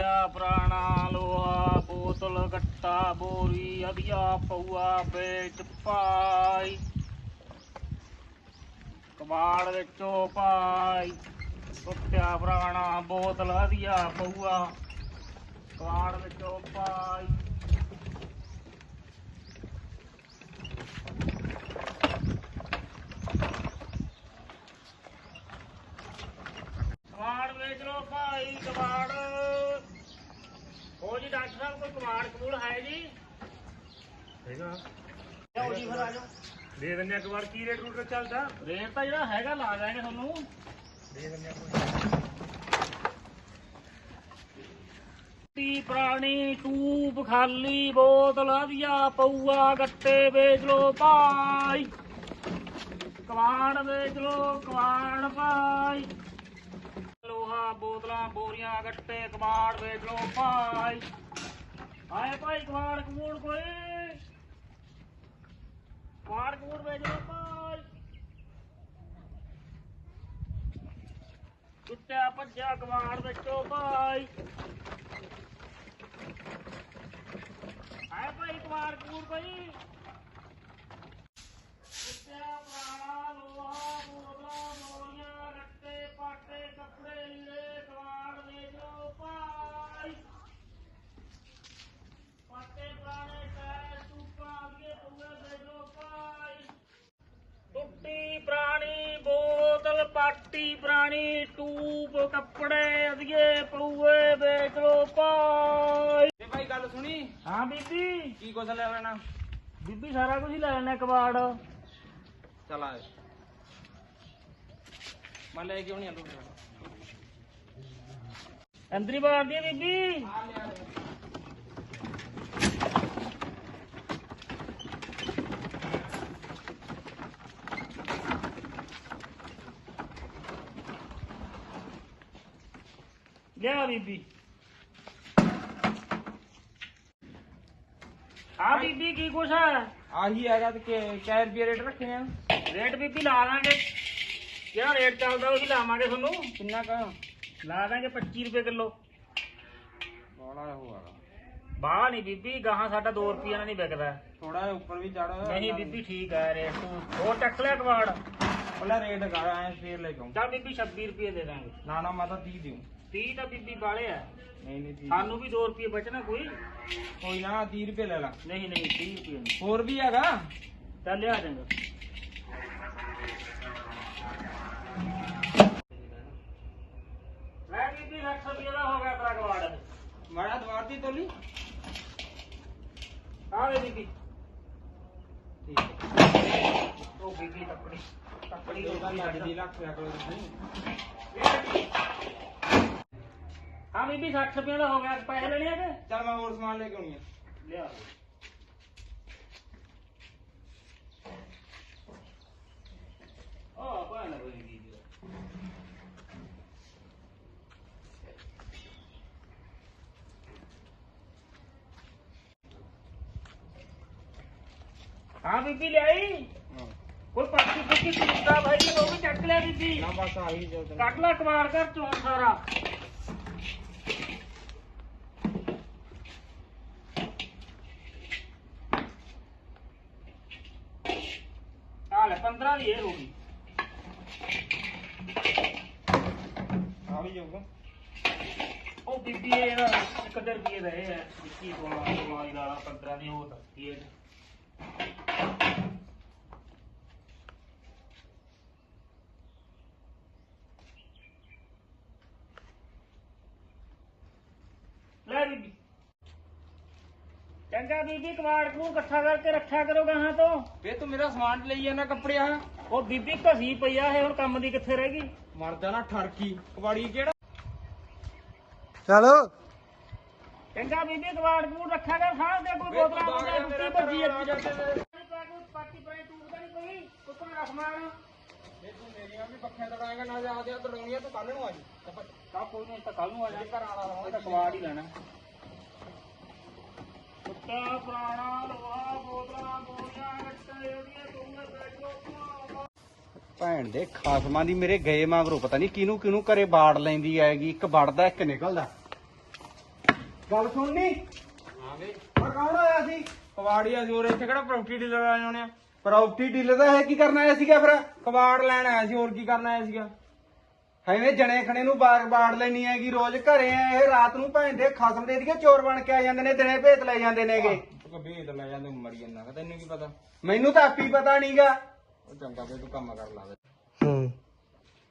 ਟੁੱਟਿਆ ਪੁਰਾਣਾ ਲੋਹਾ, ਬੋਤਲ, ਗੱਟਾ, ਬੋਰੀ, ਅਧਿਆ ਪਊਆ ਵੇਚ ਪਾਈ ਕਬਾੜ ਵਿੱਚੋਂ ਪਾਈ ਟੁੱਟਿਆ ਪ੍ਰਾਣਾ ਬੋਤਲ, ਅਧਿਆ ਪਊਆ ਕਬਾੜ ਵਿੱਚੋਂ ਪਾਈ ਕਬਾੜ ਵੇਚ ਲੋ ਭਾਈ ਕਬਾੜ ਹੋ ਜੀ ਡਾਕਟਰ ਸਾਹਿਬ ਕੋਈ ਕਬਾੜ ਕਬੂਲ ਹੈ ਜੀ ਹੈਗਾ। ਲਿਆਓ ਜੀ ਫਿਰ ਆ ਜਾਓ? ਦੇ ਦਿੰਨੇ ਇੱਕ ਵਾਰ ਕੀ ਰੇਟ ਰੂਟ ਚੱਲਦਾ? ਰੇਟ ਤਾਂ ਜਿਹੜਾ ਹੈਗਾ ਲਾ ਦਾਂਗੇ ਤੁਹਾਨੂੰ। ਦੇ ਦਿੰਨੇ ਕੋਈ। ਟੀ ਪ੍ਰਾਣੀ ਟੂਬ ਖਾਲੀ ਬੋਤਲ ਅਧਿਆ ਪਊਆ ਗੱਟੇ ਵੇਚ ਲੋ ਭਾਈ। ਕਵਾੜ ਵੇਚ ਲੋ ਕਵਾੜ ਭਾਈ। ਲੋਹਾ ਬੋਤਲਾਂ ਬੋਰੀਆਂ ਗੱਟੇ ਕਵਾੜ ਵੇਚ ਲੋ ਭਾਈ। ਆਏ ਭਾਈ ਕਵਾੜ ਕਮੂੜ ਕੋਈ ਕਵਾੜ ਕਮੂੜ ਵੇਚ ਲੋ ਭਾਈ। ਟੁੱਟਿਆ ਭੱਜਿਆ ਕਵਾੜ ਵੇਚੋ ਭਾਈ ਆਏ ਭਾਈ ਕੁਮਾਰ ਕੂਰ ਭਾਈ ਕੁੱਤਿਆ ਪੁਰਾਣਾ ਲੋਹਾ ਬੋਤਲਾਂ ਮੋਰੀਆਂ ਰੱਟੇ ਪਾਟੇ ਕੱਪੜੇ ਲੀੜੇ ਕਵਾੜ ਵੇਚੋ ਭਾਈ ਪਾਟੇ ਪੁਰਾਣੇ ਟਾਇਰ ਟੂਪਾਂ ਅੱਗੇ ਪੂਰੇ ਵੇਚੋ ਭਾਈ ਟੁੱਟੀ ਪੁਰਾਣੀ ਬੋਤਲ ਪਾਟੀ ਪੁਰਾਣੀ ਟੂਪ ਕੱਪੜੇ ਅਧੀਏ ਪਊਏ ਵੇਚ ਲੋ ਭਾਈ। ਤੇ ਭਾਈ ਗੱਲ ਸੁਣੀ? ਹਾਂ ਬੀਬੀ। ਕੀ ਕੁਛ ਲੈ ਲੈਣਾ? ਬੀਬੀ ਸਾਰਾ ਕੁਝ ਹੀ ਲੈ ਲੈਣਾ ਕਬਾੜ। ਚਲ ਆ ਮੈਂ ਲੈ ਕੇ ਆਉਣੀ ਆ ਅੰਦਰੀ ਬਾੜਦੀ ਆ ਬੀਬੀ। ਲਿਆ ਬੀਬੀ? ਆ ਬੀਬੀ ਕੀ ਕੁਛ ਹੈ ਆਹੀ ਹੈਗਾ ਤੇ ਕਿ ਰੁਪਏ ਰੇਟ ਰੱਖੇ ਆ। ਰੇਟ ਬੀਬੀ ਲਾ ਦਾਂਗੇ। ਜਿਹੜਾ ਰੇਟ ਚੱਲਦਾ ਉਹੀ ਲਾਵਾਂਗੇ ਤੁਹਾਨੂੰ। ਕਿੰਨਾ ਕਾ? ਲਾ ਦਾਂਗੇ 25 ਰੁਪਏ ਕਿਲੋ। ਬੜਾ ਹੋਗਾ ਬਾਹਰ ਨਹੀਂ ਬੀਬੀ ਗਾਹਾਂ ਸਾਡਾ 2 ਰੁਪਈਆ ਨਾਲ ਨਹੀਂ ਵਿਕਦਾ। ਥੋੜਾ ਜਿਹਾ ਉੱਪਰ ਵੀ ਚੜ ਨਹੀਂ ਬੀਬੀ ਠੀਕ ਹੈ ਰੇਟ ਤੂੰ। ਹੋਰ ਚੱਕ ਲਿਆ ਕਵਾੜ ਪਹਿਲਾਂ ਰੇਟ ਕਰ ਆਏ ਫੇਰ ਲੈ ਕੇ ਆਉਂ। ਚੱਲ ਬੀਬੀ 26 ਰੁਪਏ ਦੇ ਦਾਂਗੇ। ਨਾ ਨਾ ਮੈਂ ਤਾਂ 30 ਦਿਉ। 30 ਤਾਂ ਬੀਬੀ ਬਾਲੇ ਆ। ਨਹੀਂ ਨਹੀਂ 30 ਸਾਨੂੰ ਵੀ 2 ਰੁਪਏ ਬਚਣਾ ਕੋਈ। ਕੋਈ ਨਾ 30 ਰੁਪਏ ਲੈ ਲਾ। ਨਹੀਂ ਨਹੀਂ 30 ਰੁਪਏ ਨਹੀਂ। ਹੋਰ ਵੀ ਹੈਗਾ? ਚੱਲ ਲਿਆ ਜਾਂਗਾ ਲੈ ਬੀਬੀ 100 ਰੁਪਏ ਦਾ ਹੋ ਗਿਆ ਤੇਰਾ ਕਵਾੜ ਮਾੜਾ ਦਵਾਰ ਦੀ ਤੋਲੀ। ਆ ਲੈ ਬੀਬੀ। ਠੀਕ ਹੈ। ਉਹ ਬੀਬੀ ਟੱਪੜੀ ਟੱਪੜੀ ਉਹਦਾ ਰੋਟੀ ਲੱਗ ਦੀ ਲੱਖ ਰਿਆ ਕੋਲ ਤੁਸੀਂ। ਹਾਂ ਬੀਬੀ 60 ਰੁਪਏ ਦਾ ਹੋ ਗਿਆ ਪੈਸੇ ਲੈਣੇ ਆ ਚੱਲ ਮੈਂ ਹੋਰ ਸਮਾਨ ਲੈ ਕੇ ਆਉਣੀ ਆ। ਲਿਆ। ਆ ਪਾਣਾ ਕੋਈ ਦੀ ਹਾਂ ਬੀਬੀ ਲਿਆਈ? ਕੋਈ ਕੁੱਤਾ ਭਾਈ ਉਹ ਵੀ ਚੱਕ ਲਿਆ ਬੀਬੀ। ਨਾ ਬਸ ਆਹੀ ਜੋ ਕੱਟ ਲੈ ਕਮਾਰ ਕਰ ਚੋਂ ਸਾਰਾ ਆ ਲੈ 15 ਦੀ ਇਹ ਹੋ ਗਈ। ਆ ਵੀ ਜਾਊਗਾ। ਉਹ ਬੀਬੀ ਇਹ ਨਾ ਰੁਪਏ ਦਾ ਇਹ ਹੈ ਵਿੱਕੀ ਕੋਲਾ ਕੋਲਾ ਦੀ ਲਾ 15 ਦੀ ਉਹ ਦੱਸਦੀ ਹੈ ਲੈ ਬੀਬੀ ਚੰਗਾ ਬੀਬੀ ਕਵਾੜ ਨੂੰ ਇਕੱਠਾ ਕਰਕੇ ਰੱਖਿਆ ਕਰੋ ਗਾਹਾਂ ਤੋਂ। ਵੇ ਤੂੰ ਮੇਰਾ ਸਮਾਨ ਲਈ ਜਾਣਾ ਕੱਪੜੇ ਆ ਉਹ ਬੀਬੀ ਘਸੀ ਪਈ ਆ ਇਹ ਹੁਣ ਕੰਮ ਦੀ ਕਿੱਥੇ ਰਹਿ ਗਈ? ਮਰਦਾ ਨਾ ਠਰਕੀ। ਕਬਾੜੀ ਕਿਹੜਾ? ਚਲੋ। ਚੰਗਾ ਬੀਬੀ ਕਵਾੜ ਨੂੰ ਰੱਖਿਆ ਕਰ ਸਾਹ ਦੇ ਕੋਈ ਬੋਤਲਾਂ ਬੋਤਲਾਂ ਟੁੱਟੀ ਭੱਜੀ ਅੱਗੇ ਪਾਕੀ ਪਰੇ ਟੂਟਦਾ ਨਹੀਂ ਕੋਈ ਕੋਈ ਰਸਮਾਨ ਵੇ ਤੂੰ ਮੇਰੀਆਂ ਵੀ ਪੱਖੀਆਂ ਤੜਾਏਗਾ ਨਾ ਜਾ ਦੇ ਤੜਾਉਣੀਆਂ ਤੂੰ ਕੱਲ ਨੂੰ ਆ ਜੀ ਕਾ ਕੋਈ ਨਹੀਂ ਤਾਂ ਕੱਲ ਨੂੰ ਆ ਜਾ। ਘਰ ਆਣਾ ਉਹ ਤਾਂ ਕਵਾੜ ਹੀ ਲੈਣਾ। ਕੁੱਤਾ ਪੁਰਾਣਾ ਲੋਹਾ ਬੋਤਲਾਂ ਬੋਰੀਆਂ ਰੱਟੇ ਉਹਦੀਆਂ ਤੂੰ ਬੈਠੋ ਭੈਣ ਦੇ ਖਾਸਮਾਂ ਦੀ ਮੇਰੇ ਗਏ ਮਗਰੋਂ ਪਤਾ ਨਹੀਂ ਕਿਹਨੂੰ ਕਿਹਨੂੰ ਘਰੇ ਬਾੜ ਲੈਂਦੀ ਆਏਗੀ ਇੱਕ ਵੜਦਾ ਇੱਕ ਨਿਕਲਦਾ। ਗੱਲ ਸੁਣਨੀ ਹਾਂ ਵੇ ਪਰ ਕੌਣ ਆਇਆ ਸੀ? ਕਬਾੜੀ ਆ ਹੋਰ ਇੱਥੇ ਕਿਹੜਾ ਪ੍ਰਾਪਰਟੀ ਡੀਲਰ ਆ ਜਾਣੇ ਆ? ਪ੍ਰਾਪਰਟੀ ਡੀਲਰ ਦਾ ਇਹ ਕੀ ਕਰਨ ਆਇਆ ਸੀਗਾ ਫਿਰ? ਕਬਾੜ ਲੈਣ ਆਇਆ ਸੀ ਹੋਰ ਕੀ ਕਰਨ ਆਇਆ ਸੀਗਾ? ਐਵੇਂ ਜਣੇ ਖਣੇ ਨੂੰ ਬਾਗ ਬਾੜ ਲੈਣੀ ਹੈਗੀ ਰੋਜ਼ ਘਰੇ ਆ ਇਹ ਰਾਤ ਨੂੰ ਭੈਣ ਦੇ ਖਸਮ ਦੇ ਦੀਏ ਚੋਰ ਬਣ ਕੇ ਆ ਜਾਂਦੇ ਨੇ ਦਿਨੇ ਭੇਤ ਲੈ ਜਾਂਦੇ ਨੇਗੇ। ਤੂੰ ਕਬੀਰ ਲੈ ਜਾਂਦੇ ਮਰੀ ਜਾਂਦਾ ਤੈਨੂੰ ਕੀ ਪਤਾ? ਮੈਨੂੰ ਤਾਂ ਆਪੀ ਪਤਾ ਨਹੀਂਗਾ ਉਹ ਚੰਗਾ ਫੇ ਤੂੰ ਕੰਮ ਕਰ ਲਾ ਦੇ ਹੂੰ।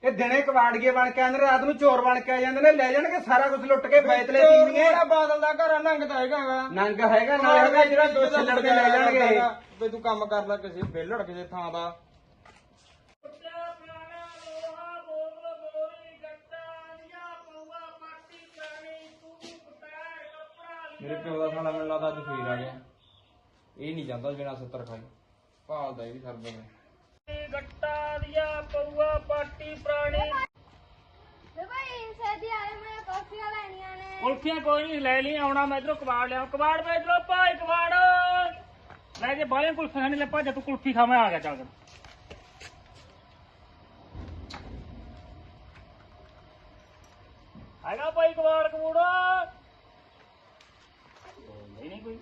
ਇਹ ਦਿਨੇ ਕਬਾੜੀਏ ਬਣ ਕੇ ਆਉਂਦੇ ਨੇ ਰਾਤ ਨੂੰ ਚੋਰ ਬਣ ਕੇ ਆ ਜਾਂਦੇ ਨੇ ਲੈ ਜਾਣਗੇ ਸਾਰਾ ਕੁਝ ਲੁੱਟ ਕੇ ਬੈਤਲੇ ਤੀਵੀਏ ਮੇਰਾ ਬਾਦਲ ਦਾ ਘਰ ਆ, ਨੰਗ ਤਾਂ ਹੈਗਾ ਵਾ ਨੰਗ ਹੈਗਾ ਨਾ ਹੈਗਾ ਜਿਹੜਾ ਦੋ ਛੱਲੜ ਦੇ ਲੈ ਜਾਣਗੇ। ਵੇ ਤੂੰ ਕੰਮ ਕਰ ਲੈ ਕਿਸੇ ਵਿਹਲੜ ਕਿਸੇ ਥਾਂ ਦਾ। ਮੇਰੇ ਪਿਓ ਦਾ ਸਾਲਾ ਮੈਨੂੰ ਲੱਗਦਾ ਅੱਜ ਫੇਰ ਆ ਗਿਆ। ਇਹ ਨਹੀਂ ਜਾਂਦਾ ਬਿਨਾ 70 ਖਾਈ ਭਾਲਦਾ ਇਹ ਵੀ ਸਰਦਾ ਨੇ। ਗੱਟਾ ਦੀਆਂ ਪਊਆ ਪਾਟੀ ਪੁਰਾਣੀ। ਭਾਈ ਸੇਦੀ ਆਏ ਮੈਂ ਕਾਫੀਆਂ ਲੈਣੀਆਂ ਨੇ। ਕੁਲਫੀਆਂ ਕੋਈ ਨਹੀਂ ਲੈ ਲਈ ਆਉਣਾ ਮੈਂ ਇਧਰੋਂ ਕਬਾੜ ਲਿਆ ਕਬਾੜ ਵੇ ਇਧਰੋਂ ਭਾਈ ਕਬਾੜ। ਲੈ ਜੇ ਬਾਲੇ ਕੁਲਫੀਆਂ ਨਹੀਂ ਲੱਪਾ ਜੇ ਤੂੰ ਕੁਲਫੀ ਖਾ ਮੈਂ ਆ ਗਿਆ ਚੱਲ ਕਰ ਆਗਾ ਭਾਈ ਕਬਾੜ ਕਬੂੜਾ ਨਹੀਂ ਨਹੀਂ ਕੋਈ।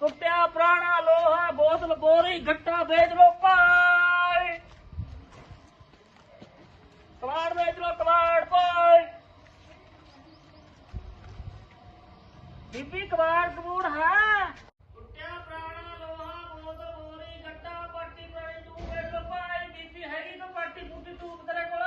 ਟੁੱਟਿਆ ਪ੍ਰਾਣਾ ਲੋਹਾ, ਬੋਤਲ ਬੋਰੀ, ਗੱਟਾ ਵੇਚ ਲੋ ਭਾਈ। ਕਬਾੜ ਵੇਚ ਲੋ ਕਬਾੜ ਭਾਈ। ਬੀਬੀ ਕਬਾੜ ਕਬੂੜ ਹੈ ਟੁੱਟਿਆ ਪੁਰਾਣਾ ਲੋਹਾ ਬੋਤਲ ਬੋਰੀ ਗੱਟਾ ਪੱਟੀ ਪੁਰਾਣੀ ਤੂੰ ਵੇਚ ਲੋ ਭਾਈ ਬੀਬੀ ਹੈਗੀ ਤਾਂ ਪੱਟੀ ਪੁੱਟੀ ਤੂੰ ਤੇਰੇ ਕੋਲ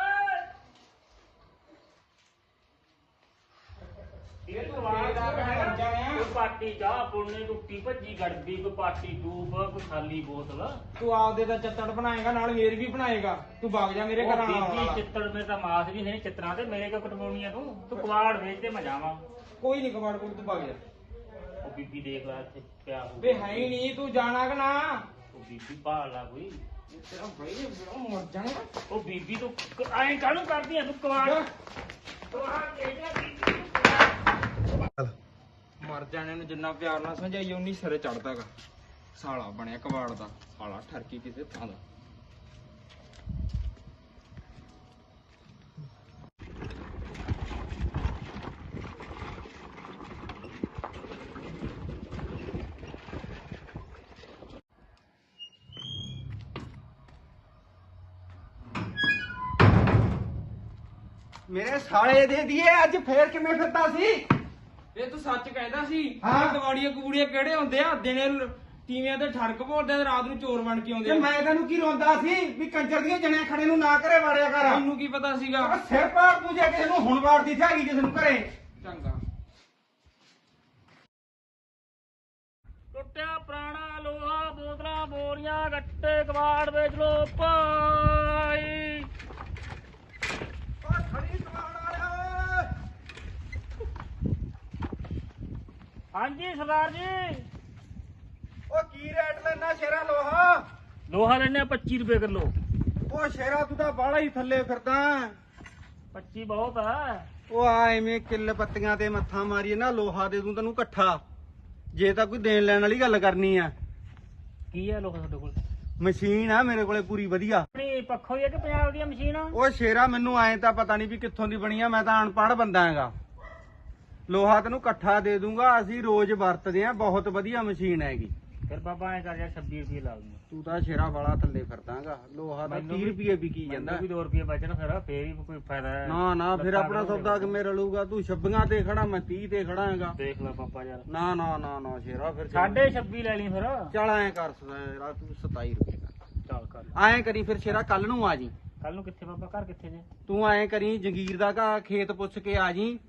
ਇਹ ਕੋਈ ਪਾਟੀ ਚਾਹ ਪੁੰਨੇ ਟੁੱਟੀ ਭੱਜੀ ਗੜਬੀ ਕੋਈ ਪਾਟੀ ਡੂਬ ਕੋਈ ਖਾਲੀ ਬੋਤਲ। ਤੂੰ ਆਪਦੇ ਦਾ ਚੱਤੜ ਬਣਾਏਗਾ ਨਾਲ ਮੇਰੀ ਵੀ ਬਣਾਏਗਾ। ਤੂੰ ਵਗ ਜਾ ਮੇਰੇ ਘਰ ਉਹ ਆਉਣ ਬੀਬੀ ਚਿੱਤੜ ਤਾਂ ਮਾਸ ਵੀ ਨਹੀਂ ਚਿੱਤਰਾਂ ਤੇ ਮੇਰੇ ਕੋ ਕਟਵਾਉਣੀ ਆ ਤੂੰ। ਤੂੰ ਕਵਾੜ ਵੇਚ ਤੇ ਮੈਂ ਜਾਵਾਂ। ਕੋਈ ਨਹੀਂ ਕਬਾੜ ਕੋਲ ਤੂੰ ਵਗ ਜਾ। ਉਹ ਬੀਬੀ ਦੇਖ ਲੈ ਇੱਥੇ ਪਿਆ ਹੋ ਵੇ ਹੈ ਹੀ ਨਹੀਂ ਤੂੰ ਜਾਣਾ ਕਿ ਨਾ? ਉਹ ਬੀਬੀ ਭਾਲ ਲਾ ਕੋਈ। ਤੇਰਾ ਬਈ ਬੜਾ ਮਰ ਜਾਣਾ। ਉਹ ਬੀਬੀ ਤੂੰ ਐਂ ਕਾਹਨੂੰ ਕਰਦੀ ਆ ਤੂੰ ਕਵਾੜ ਕਵਾੜ ਦੇਖ ਲੈ ਬੀਬੀ। ਮਰ ਜਾਣੇ ਨੂੰ ਜਿੰਨਾ ਪਿਆਰ ਨਾਲ ਸਮਝਾਈਏ, ਉਨੀ ਸਿਰੇ ਚੜਦਾਗਾ ਸਾਲਾ ਬਣਿਆ ਕਬਾੜ ਦਾ। ਸਾਲਾ ਠਰਕੀ ਕਿਸੇ ਥਾਂ ਦਾ। ਮੇਰੇ ਸਾਲੇ ਦੇ ਦੀਏ, ਅੱਜ ਫੇਰ ਕਿਵੇਂ ਫਿਰਦਾ ਸੀ? ਇਹ ਤੂੰ ਸੱਚ ਕਹਿੰਦਾ ਸੀ। ਹਾਂ। ਕਬਾੜੀਆਂ ਕਬੂੜੀਆਂ ਕਿਹੜੇ ਹੁੰਦੇ ਆ? ਦਿਨੇ ਲ- ਤੀਵੀਆਂ ਤੇ ਠੜਕ ਭੋਰਦੇ ਆ ਤੇ ਰਾਤ ਨੂੰ ਚੋਰ ਬਣ ਕੇ ਆਉਂਦੇ ਤੇ ਆ ਮੈਂ ਤੈਨੂੰ ਕੀ ਰੋਂਦਾ ਸੀ? ਵੀ ਕੰਜਰ ਦੀਆਂ ਜਣਿਆ ਖੜੇ ਨੂੰ ਨਾ ਘਰੇ ਵਾੜਿਆ ਕਰ। ਤੈਨੂੰ ਕੀ ਪਤਾ ਸੀਗਾ? ਸਿਰ ਪਾੜ ਤੂੰ ਜੇ ਕਿਸੇ ਨੂੰ ਹੁਣ ਵਾੜਦੀ ਥਾਗੀ ਕਿਸੇ ਨੂੰ ਘਰੇ। ਚੰਗਾ। ਟੁੱਟਿਆ ਪੁਰਾਣਾ ਲੋਹਾ ਬੋਤਲਾਂ ਬੋਰੀਆਂ ਗੱਟੇ ਕਵਾੜ ਵੇਚ ਲੋ ਭਾਈ। ਖੜੀ ਕਵਾੜ ਵਾਲਿਆ ਹਾਂਜੀ ਸਰਦਾਰ ਜੀ। ਓ ਕੀ ਰੇਟ ਲੈਣਾ ਸ਼ੇਰਾ ਲੋਹਾ? ਲੋਹਾ ਲੈਣੇ 25 ਰੁਪਏ ਕਿਲੋ। ਓ ਸ਼ੇਰਾ ਤੂੰ ਤਾਂ ਬਾਹਲਾ ਹੀ ਥੱਲੇ ਫਿਰਦਾ। 25 ਬਹੁਤ ਹੈ। ਉਹ ਆ ਐਵੇਂ ਕਿੱਲ ਪੱਤੀਆਂ ਤੇ ਮੱਥਾ ਮਾਰੀਏ ਨਾ ਲੋਹਾ ਦੇ ਦੂੰ ਤੈਨੂੰ ਇਕੱਠਾ। ਜੇ ਤਾਂ ਕੋਈ ਦੇਣ ਲੈਣ ਵਾਲੀ ਗੱਲ ਕਰਨੀ ਆ। ਕੀ ਹੈ ਲੋਹਾ ਤੁਹਾਡੇ ਕੋਲ? ਮਸ਼ੀਨ ਆ ਮੇਰੇ ਕੋਲੇ ਪੂਰੀ ਵਧੀਆ। ਆਪਣੀ ਪੱਖੋ ਹੀ ਹੈ ਕਿ ਪੰਜਾਬ ਦੀ ਮਸ਼ੀਨ? ਆ ਉਹ ਸ਼ੇਰਾ ਮੈਨੂੰ ਐਂ ਤਾਂ ਪਤਾ ਨਹੀਂ ਵੀ ਕਿੱਥੋਂ ਦੀ ਬਣੀ ਆ ਮੈਂ ਤਾਂ ਅਨਪੜ੍ਹ ਬੰਦਾ ਹੈਗਾ। ਲੋਹਾ ਤੈਨੂੰ ਇਕੱਠਾ ਦੇ ਦੂੰਗਾ ਅਸੀਂ ਰੋਜ਼ ਵਰਤਦੇ ਆ ਬਹੁਤ ਵਧੀਆ ਮਸ਼ੀਨ ਹੈਗੀ। ਫਿਰ ਬਾਬਾ ਐ ਕਰ ਜਾ 26 ਰੁਪਏ ਲਾ ਦੂੰਗਾ। ਤੂੰ ਤਾਂ ਸ਼ੇਰਾ ਵਾਲਾ ਥੱਲੇ ਫਿਰਦਾਗਾ। ਲੋਹਾ ਤਾਂ ਮੈਨੂੰ 30 ਵੀ- ਰੁਪਏ ਵਿਕੀ ਜਾਂਦਾ। ਵੀ 2 ਰੁਪਏ ਬਚਣ ਫਿਰ ਫੇਰ ਹੀ ਕੋਈ ਫਾਇਦਾ ਹੈ। ਨਾ ਨਾ ਫਿਰ ਆਪਣਾ ਸੌਦਾ ਕਿਵੇਂ ਰਲੂਗਾ? ਤੂੰ 26 ਤੇ ਖੜਾ ਮੈਂ 30 ਤੇ ਖੜਾ ਹੈਗਾ ਦੇਖ ਲੈ ਪਾਪਾ ਯਾਰ। ਨਾ ਨਾ ਨਾ ਨਾ ਸ਼ੇਰਾ ਫਿਰ ਸਾਢੇ 26 ਲੈ ਲਈ ਫਿਰ। ਚੱਲ ਐਂ ਕਰ ਸ਼ੇਰਾ ਤੂੰ 27 ਰੁਪਏ ਕਰ। ਚੱਲ ਕਰ। ਐਂ ਕਰੀ ਫਿਰ ਸ਼ੇਰਾ ਕੱਲ ਨੂੰ ਆ ਜੀ। ਕੱਲ ਨੂੰ ਕਿੱਥੇ ਬਾਬਾ ਘਰ ਕਿੱਥੇ ਜੇ? ਤੂੰ ਐਂ ਕਰੀ ਜੰਗੀਰ ਦਾ ਘਰ ਖੇਤ ਪੁੱਛ ਕੇ ਆ ਜੀ।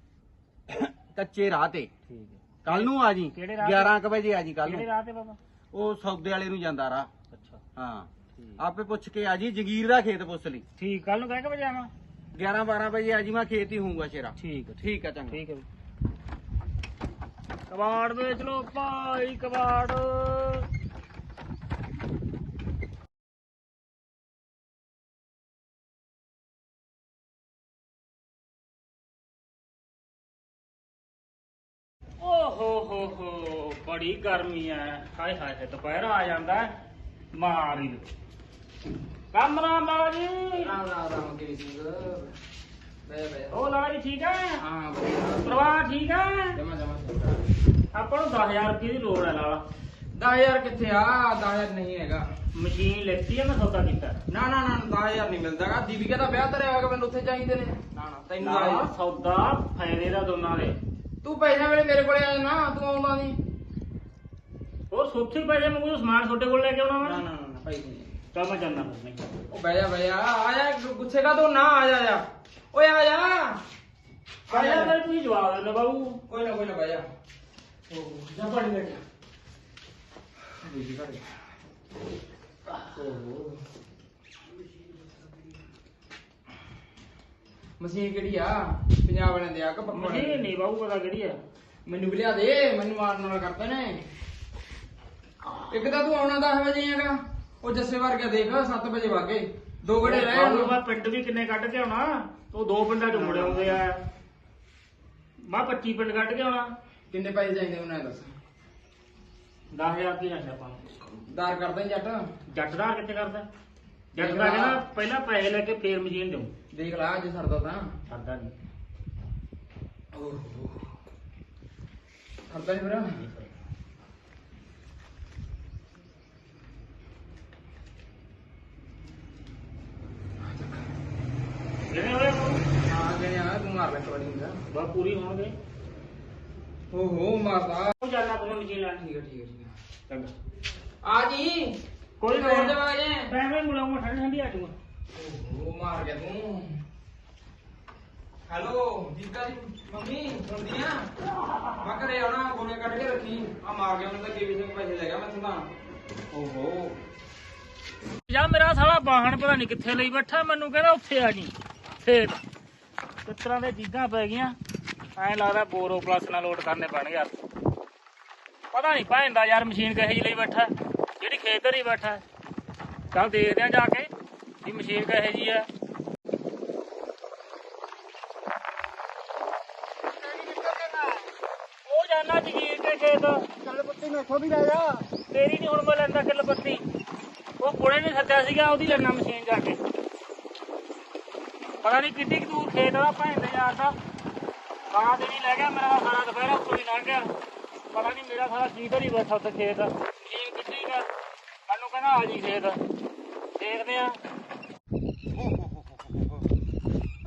ਕੱਚੇ ਰਾਹ ਤੇ। ਠੀਕ ਹੈ। ਕੱਲ ਨੂੰ ਆ ਜੀ ਕਿਹੜੇ ਰਾਹ ਤੇ? 11 ਕੁ ਵਜੇ ਆ ਜੀ ਕੱਲ ਕਿਹੜੇ ਨੂੰ ਰਾਹ ਤੇ ਬਾਬਾ? ਉਹ ਸੌਦੇ ਵਾਲੇ ਨੂੰ ਜਾਂਦਾ ਰਾਹ। ਅੱਛਾ। ਹਾਂ। ਠੀਕ। ਆਪੇ ਪੁੱਛ ਕੇ ਆ ਜੀ ਜੰਗੀਰ ਦਾ ਖੇਤ ਪੁੱਛ ਲਈ। ਠੀਕ ਕੱਲ ਨੂੰ ਕਹਿ ਕੇ ਵਜੇ ਆਵਾਂ? 11 12 ਵਜੇ ਆ ਜੀ ਮੈਂ ਖੇਤ ਹੀ ਹੋਊਗਾ ਸ਼ੇਰਾ। ਠੀਕ ਹੈ ਠੀਕ। ਆ ਚੰਗਾ। ਠੀਕ ਹੈ ਕਬਾੜ ਵੇਚ ਲੋ ਭਾਈ ਕਬਾੜ। ਬੜੀ ਗਰਮੀ ਐ। ਹਾਏ ਹਾਏ ਦੁਪਹਿਰ ਆ ਜਾਂਦਾ ਹੈ। ਮਾਰ ਹੀ ਦੇ। ਕੰਮ ਰਾਮ ਰਾਮ ਰਾਮ ਕੇ ਸਿੰਘ ਬੈ ਬੈ ਉਹ ਲਾਲਾ ਜੀ ਠੀਕ ਹੈ ਹਾਂ ਵਧੀਆ। ਪਰਿਵਾਰ ਠੀਕ ਹੈ ਜਮਾ ਜਮਾ ਆਪਾਂ ਨੂੰ 10000 ਰੁਪਏ ਦੀ ਲੋੜ ਹੈ ਲਾਲਾ 10000 ਕਿੱਥੇ ਆ? 10000 ਨਹੀਂ ਹੈਗਾ। ਮਸ਼ੀਨ ਲੈਤੀ ਹੈ ਮੈਂ ਸੌਦਾ ਕੀਤਾ। ਨਾ ਨਾ ਨਾ 10000 ਨਹੀਂ ਮਿਲਦਾਗਾ ਦੀਪਿਕਾ ਦਾ ਵਿਆਹ ਧਰਿਆ ਹੋਇਆ ਮੈਨੂੰ ਉੱਥੇ ਚਾਹੀਦੇ ਨੇ ਨਾ ਨਾ ਤੈਨੂੰ ਲਾਲਾ ਸੌਦਾ ਫਾਇਦੇ ਦਾ ਦੋਨਾਂ ਦੇ। ਤੂੰ ਪੈਸੇ ਵੇਲੇ ਮੇਰੇ ਕੋਲੇ ਆਇਆ ਨਾ ਤੂੰ ਆਉਂਦਾ ਨਹੀਂ ਉਹ ਸੋਚੀ ਪੈਸੇ ਮੈਂ ਕੋਈ ਸਮਾਨ ਤੁਹਾਡੇ ਕੋਲ ਲੈ ਕੇ ਆਉਣਾ ਨਾ ਮੈਂ ਨਾ ਨਾ ਨਹੀਂ ਚੱਲ ਮੈਂ ਜਾਂਦਾ ਨਹੀਂ ਉਹ ਬਹਿ ਜਾ ਬਹਿ ਜਾ। ਆ ਜਾ ਗੁੱਸੇ ਕਾ ਤੂੰ ਨਾ ਆ ਜਾ ਜਾ। ਓਏ ਆ ਜਾ। ਆਇਆ ਫਿਰ ਤੁਸੀਂ ਜਵਾਬ ਦੇ ਦਿਓ ਬਾਬੂ। ਕੋਈ ਨਾ ਕੋਈ ਨਾ ਬਹਿ ਜਾ। ਜਾ ਪੜੀ ਬੈਠ ਬੀਜੀ ਘਰ ਮਸ਼ੀਨ ਕਿਹੜੀ ਆ? ਪੰਜਾਬ ਵਾਲਿਆਂ ਦੇ ਆ ਕਿ ਪੱਪਾ ਮਸ਼ੀਨ ਨਹੀਂ ਬਾਬੂ ਪਤਾ ਕਿਹੜੀ ਹੈ ਮੈਨੂੰ ਵੀ ਲਿਆ ਦੇ ਮੈਨੂੰ ਮਾਰਨ ਨਾਲ ਕਰਦੇ ਨੇ ਇੱਕ ਤਾਂ ਤੂੰ ਆਉਣਾ 10 ਵਜੇ ਹੈਗਾ। ਉਹ ਜੱਸੇ ਵਰਗਾ ਦੇਖ 7 ਵਜੇ ਵਾਗੇ। ਦੋ ਘੜੇ ਰਹਿ ਹੁਣ। ਮੈਂ ਪਿੰਡ ਵੀ ਕਿੰਨੇ ਕੱਢ ਕੇ ਆਉਣਾ। ਉਹ ਦੋ ਪਿੰਡਾਂ ਚ ਮੁੜੇ ਆਉਂਦੇ ਆ। ਮੈਂ 25 ਪਿੰਡ ਕੱਢ ਕੇ ਆਉਣਾ। ਕਿੰਨੇ ਪੈਸੇ ਚਾਹੀਦੇ ਇਹ ਦੱਸ। 10000 ਕੀ ਰੱਖਿਆ ਆਪਾਂ ਦਾਰ ਕਰਦਾ ਈ ਜੱਟ। ਜੱਟ ਦਾ ਕਿੱਥੇ ਕਰਦਾ? ਜੱਟ ਦਾ ਕਹਿੰਦਾ ਪਹਿਲਾਂ ਪੈਸੇ ਲੈ ਕੇ ਫੇਰ ਮਸ਼ੀਨ ਦੇਉ ਦੇਖ ਲਾ ਅੱਜ ਸਰਦਾ ਤਾਂ। ਕਰਦਾ ਨਹੀਂ ਕਰਦਾ ਨੀ ਫਿਰ ਜਿਹੜੇ ਹੋਏ ਹਾਂ ਜਿਹੜੇ ਆ ਤੂੰ ਮਾਰ ਲੈ ਕਬੜੀ ਦਾ ਬਾ ਪੂਰੀ ਹੋਣਗੇ। ਓਹੋ ਮਾਰਦਾ ਉਹ ਜਾਣਾ ਕੋਈ ਮਸ਼ੀਨ ਲੈਣ। ਠੀਕ ਹੈ ਠੀਕ ਹੈ ਠੀਕ ਹੈ। ਚੰਗਾ। ਆ ਜੀ। ਕੋਈ ਹੋਰ ਨਾ ਜਵਾ ਜੇ। ਟਾਈਮ ਨਾਲ ਮੁਲਾਉਂਗਾ ਠੰਡੀ ਠੰਡੀ ਆ ਜਾਊਗਾ। ਓਹੋ ਮਾਰ ਗਿਆ ਤੂੰ। ਹੈਲੋ ਜੀਤਾ ਦੀ ਮੰਮੀ ਸੁਣਦੀ ਆ? ਮੈਂ ਘਰੇ ਆਉਣਾ ਗੋਲੇ ਕੱਢ ਕੇ ਰੱਖੀ। ਆ ਮਾਰ ਗਿਆ ਮੈਨੂੰ ਤਾਂ ਕੇਵੀ ਸਿੰਘ ਪੈਸੇ ਲੈ ਗਿਆ ਮੈਂ ਸੰਧਾਨ ਓਹੋ। ਯਾ ਮੇਰਾ ਸਾਲਾ ਬਾਹਣ ਪਤਾ ਨਹੀਂ ਕਿੱਥੇ ਲਈ ਬੈਠਾ ਮੈਨੂੰ ਕਹਿੰਦਾ ਉੱਥੇ ਆ ਜੀ ਫੇਰ। ਤਰ੍ਹਾਂ ਦੇ ਚੀਜ਼ਾਂ ਪੈ ਗਈਆਂ। ਐ ਲੱਗਦਾ ਬੋਰੋ ਪਲੱਸ ਨਾਲ ਲੋਡ ਕਰਨੇ ਪੈਣਗੇ ਯਾਰ। ਪਤਾ ਨਹੀਂ ਭੈਣ ਯਾਰ ਮਸ਼ੀਨ ਕਹੇ ਜੀ ਲਈ ਬੈਠਾ ਜਿਹੜੀ ਖੇਤ ਹੀ ਬੈਠਾ ਚੱਲ ਦੇਖਦੇ ਆ ਜਾ ਕੇ ਵੀ ਮਸ਼ੀਨ ਕਹੇ ਜੀ ਆ ਉਹ ਜਾਨਾ ਜਗੀਰ ਕੇ ਖੇਤ। ਚੱਲ ਪੁੱਤੀ ਮੈਥੋਂ ਵੀ ਲੈ ਜਾ। ਤੇਰੀ ਨਹੀਂ ਹੁਣ ਮੈਂ ਲੈਂਦਾ ਕਿੱਲ ਬੱਤੀ ਉਹ ਕੋਲੇ ਨੇ ਸੱਦਿਆ ਸੀਗਾ ਉਹਦੀ ਲੈਣਾ ਮਸ਼ੀਨ ਜਾ ਕੇ। ਪਤਾ ਨਹੀਂ ਕਿੱਡੀ ਕੁ ਦੂਰ ਖੇਤ ਦਾ ਭੈਣ ਦੇ ਯਾਰ ਦਾ। ਗਾਂ ਦੇ ਨਹੀਂ ਲੈ ਗਿਆ ਮੇਰਾ ਸਾਰਾ ਦੁਪਹਿਰਾ ਉੱਤੋਂ ਹੀ ਲੰਘ ਗਿਆ। ਪਤਾ ਨਹੀਂ ਮੇਰਾ ਸਾਰਾ ਕੀਟਰ ਹੀ ਬੈਠਾ ਉੱਥੇ ਖੇਤ। ਮਸ਼ੀਨ ਕਿੱਡੀ ਕੁ ਆ ਮੈਨੂੰ ਕਹਿੰਦਾ ਆ ਜੀ ਖੇਤ। ਦੇਖਦੇ ਆ।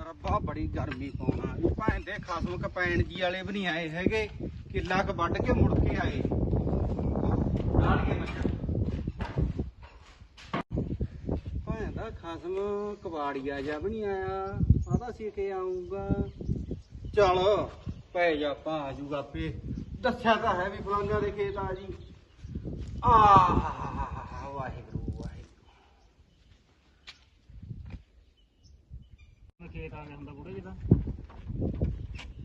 ਰੱਬਾ ਬੜੀ ਗਰਮੀ ਪਾਉਣਾ। ਇਹ ਭੈਣ ਦੇ ਖਸਮ ਕਪੈਣ ਜੀ ਵਾਲੇ ਵੀ ਨਹੀਂ ਆਏ ਹੈਗੇ। ਕਿੱਲਾ ਕ ਵੱਢ ਕੇ ਮੁੜ ਕੇ ਆਏ। ਨਾਲ ਕੇ ਮੱਛਰ ਭੈਣ ਦਾ ਖਸਮ ਕਬਾੜੀਆ ਜਾ ਵੀ ਨਹੀਂ ਆਇਆ। ਆਦਾ ਸੀ ਕੇ ਆਉਂਗਾ ਚਲ ਪੈ ਜਾ ਪਾ ਆ ਜੂਗਾ ਪੇ ਦੱਸਿਆ ਤਾਂ ਹੈ ਵੀ ਫਲਾਂਿਆਂ ਦੇ ਖੇਤ ਆ ਜੀ। ਆਹ ਵਾਹਿਗੁਰੂ ਵਾਹਿਗੁਰੂ। ਖੇਤ ਆ ਗਿਆ ਹੁੰਦਾ ਬੁੜੇ ਜਿੱਦਾਂ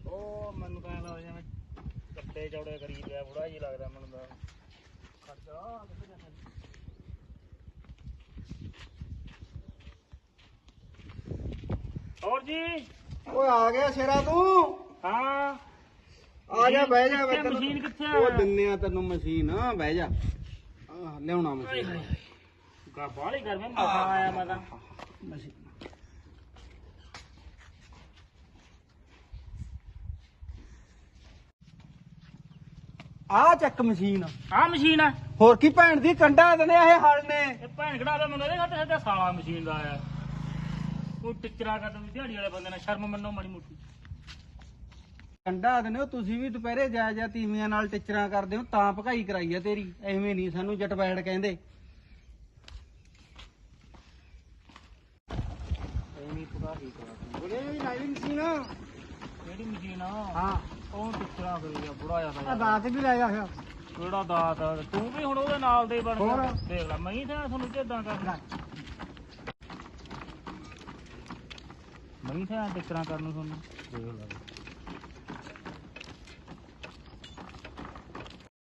ਉਹ ਮੈਨੂੰ ਤਾਂ ਲੱਗਦਾ ਜਿਵੇਂ ਕੱਟੇ ਚੌੜੇ ਕਰੀ ਗਿਆ ਬੁੜਾ ਜੀ ਲੱਗਦਾ ਮੈਨੂੰ ਤਾਂ। ਖਰਚਾ ਕਿੱਥੇ ਜਾ? ਹੋਰ ਜੀ? ਓਏ ਆ ਗਿਆ ਸ਼ੇਰਾ ਤੂੰ। ਹਾਂ। ਆ ਜਾ ਬਹਿ ਜਾ ਮੈਂ ਕਿੱਥੇ ਤੈਨੂੰ- ਮਸ਼ੀਨ ਕਿੱਥੇ ਆ? ਉਹ ਦਿੰਨੇ ਆ ਤੈਨੂੰ ਮਸ਼ੀਨ। ਬਹਿ ਜਾ। ਆਹ, ਲਿਆਉਣਾ ਮਸ਼ੀਨ। ਗਾ ਬਾਹਲੀ ਗਰਮੀ ਮਸਾ ਆਇਆ ਮੈਂ ਤਾਂ। ਮਸ਼ੀਨ। ਆ ਚੱਕ ਮਸ਼ੀਨ। ਆਹ ਮਸ਼ੀਨ ਆ। ਹੋਰ ਕੀ ਭੈਣ ਦੀ ਕੰਡਾ ਦਨੇ ਇਹ ਹਲ ਨੇ। ਇਹ ਭੈਣ ਖੜਾ ਦਾ ਮੁੰਡਾ ਦੇ ਸਾਡਾ ਸਾਲਾ ਮਸ਼ੀਨ ਦਾ ਆਇਆ। ਕੋਈ ਟਿਚਰਾ ਕਰਦਾ ਵੀ ਦਿਹਾੜੀ ਵਾਲੇ ਬੰਦੇ ਨਾਲ ਸ਼ਰਮ ਮੰਨੋ ਮਾੜੀ ਮੋਟੀ। ਕੰਡਾ ਦਨੇ ਹੋ ਤੁਸੀਂ ਵੀ ਦੁਪਹਿਰੇ ਜਾ ਜਾ ਤੀਵੀਆਂ ਨਾਲ ਟਿਚਰਾਂ ਕਰਦੇ ਹੋ ਤਾਂ ਭਕਾਈ ਕਰਾਈ ਆ ਤੇਰੀ। ਐਵੇਂ ਨਹੀਂ ਸਾਨੂੰ ਜੱਟ ਬੈੜ ਕਹਿੰਦੇ। ਐਵੇਂ ਹੀ ਕਰਾ ਬੋਲੇ ਵੀ ਨਾਈ ਮਸ਼ੀਨ ਕਿਹੜੀ ਮਸ਼ੀਨ ਆ? ਹਾਂ। ਉਹ ਟਿਚਰਾ ਕਰੀ ਆ ਬੁੜਾ ਆ ਜ਼ਿਆਦਾ ਦਾਤ ਵੀ ਲੈ ਜਾ ਫਿਰ। ਕਿਹੜਾ ਦਾਤ? ਤੂੰ ਵੀ ਹੁਣ ਉਹਦੇ ਨਾਲ ਦੇ ਬਣ? ਗਿਆ ਦੇਖ ਲੈ ਮੈਂ ਹੀ ਤਾਂ ਤੁਹਾਨੂੰ ਕਿਦਾਂ ਕਰਨਾ। ਮੈਂ ਹੀ ਤਾਂ ਟਿਚਰਾ ਕਰਨ ਨੂੰ ਤੁਹਾਨੂੰ ਦੇਖ ਲੈ।